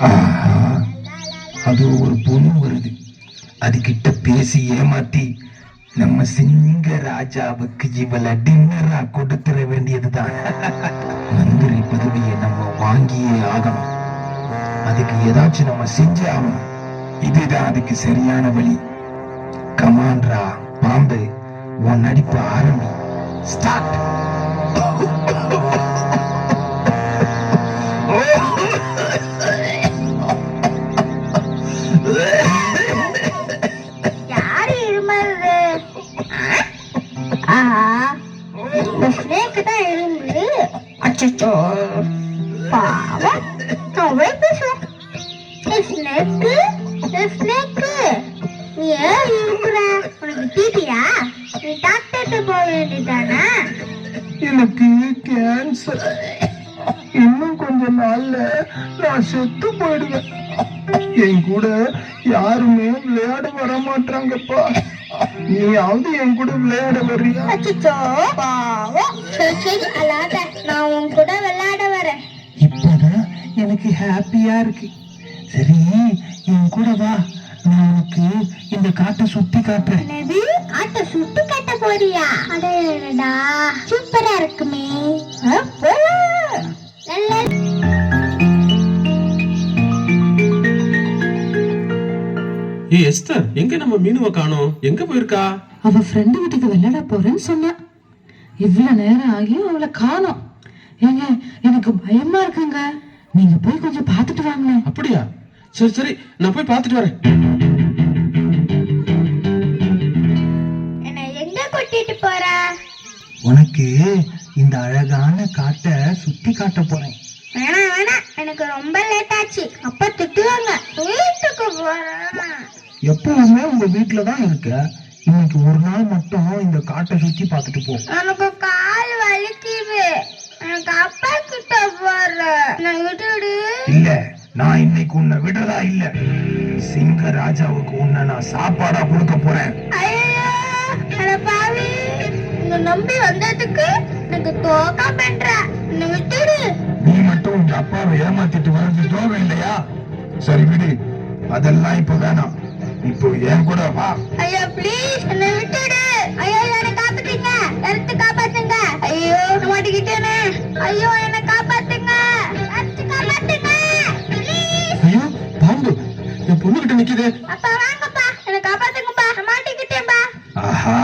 ஆஹா, அது ஒரு பொண்ணு வருது. அது கிட்ட பேசி ஏமாத்தி நம்ம சிங்க ராஜாவுக்கு இவளை டின்னரா கொடுத்துட வேண்டியதுதான். மந்திரி பதவியை நம்ம வாங்கியே ஆகணும். அதுக்கு ஏதாச்சும் நம்ம செஞ்சே ஆகணும். இதுதான் அதுக்கு சரியான வழி. கமான்ரா பாம்பு. உன் நடிப்பு ஆரம்பி. ஸ்டார்ட் தான் இரும்பு அச்சோ பாவம் அவ்வளோ பேசும் ஸ்னேக்கு ஸ்னேக்கு நீ ஏன் இருக்கிற? உனக்கு டிபியா நீ டாக்டர்கிட்ட போக வேண்டியதானே எனக்கு கேன்சர் இன்னும் கொஞ்ச நாள்ல நான் செத்து போயிடுவேன். என் கூட யாருமே விளையாட வர மாட்டாங்கப்பா நீயாவது என் கூட விளையாட வர்றியா? அச்சோ பாவம். சரி சரி அல்லாத நான் உன் கூட விளையாட வரேன். இப்பதான் எனக்கு ஹாப்பியா இருக்கு. சரி என் கூட வா. நான் உனக்கு இந்த காட்டை சுத்தி காட்டுறேன். என்னது? ஆட்ட சுட்டு கட்ட போறியா? அடடா சூப்பரா இருக்குமே. ஆ, ஏ எஸ்தர் எங்க நம்ம மீனுவை காணோம்? எங்க போயிருக்கா? அவ ஃப்ரெண்டு வீட்டுக்கு விளையாட போறேன்னு சொன்னா. இவ்வளவு நேரம் ஆகியும் அவளை காணோம். ஏங்க எனக்கு பயமா இருக்குங்க. நீங்க போய் கொஞ்சம் பார்த்துட்டு வாங்களேன் அப்படியா? சரி சரி நான் போய் பார்த்துட்டு வரேன். என்ன எங்க கூட்டிட்டு போற? உனக்கு இந்த அழகான காட்டை சுத்தி காட்ட போறேன். வேணாம் வேணாம். எனக்கு ரொம்ப லேட் ஆச்சு. அப்பா திட்டுவாங்க. எப்பவுமே உங்க வீட்டுல தான் இருக்க. இன்னைக்கு ஒரு நாள் மட்டும் இந்த காட்டை சுத்தி பார்த்துட்டு போ. எனக்கு கால் வலிக்குது. எனக்கு அப்பா கிட்ட போறேன் நான் விட்டுடு. இல்ல நான் இன்னைக்கு உன்னை விடுறதா இல்ல. சிங்க ராஜாவுக்கு உன்னை நான் சாப்பாடா கொடுக்க போறேன். பாவி. இங்க நம்பி வந்ததுக்கு எனக்கு தோக்கா பண்ற. என்ன விட்டுடு. நீ மட்டும் உங்க அப்பாவை ஏமாத்திட்டு வர்றது துரோகம் இல்லையா சரி விடு. அதெல்லாம் இப்ப வேணாம். இப்போ என் கூட வா. ஐயோ ப்ளீஸ் என்ன விட்டுடு. ஐயோ என்ன காப்பாத்துங்க. எடுத்து காப்பாத்துங்க. ஐயோ மாட்டிக்கிட்டேனே. ஐயோ என்ன காப்பாத்துங்க. எடுத்து காப்பாத்துங்க. ப்ளீஸ் ஐயோ பாம்பு என் பொண்ணு கிட்ட நிக்குதே. அப்பா வாங்கப்பா. என்ன காப்பாத்துங்கப்பா. மாட்டிக்கிட்டேன்பா. ஆஹா.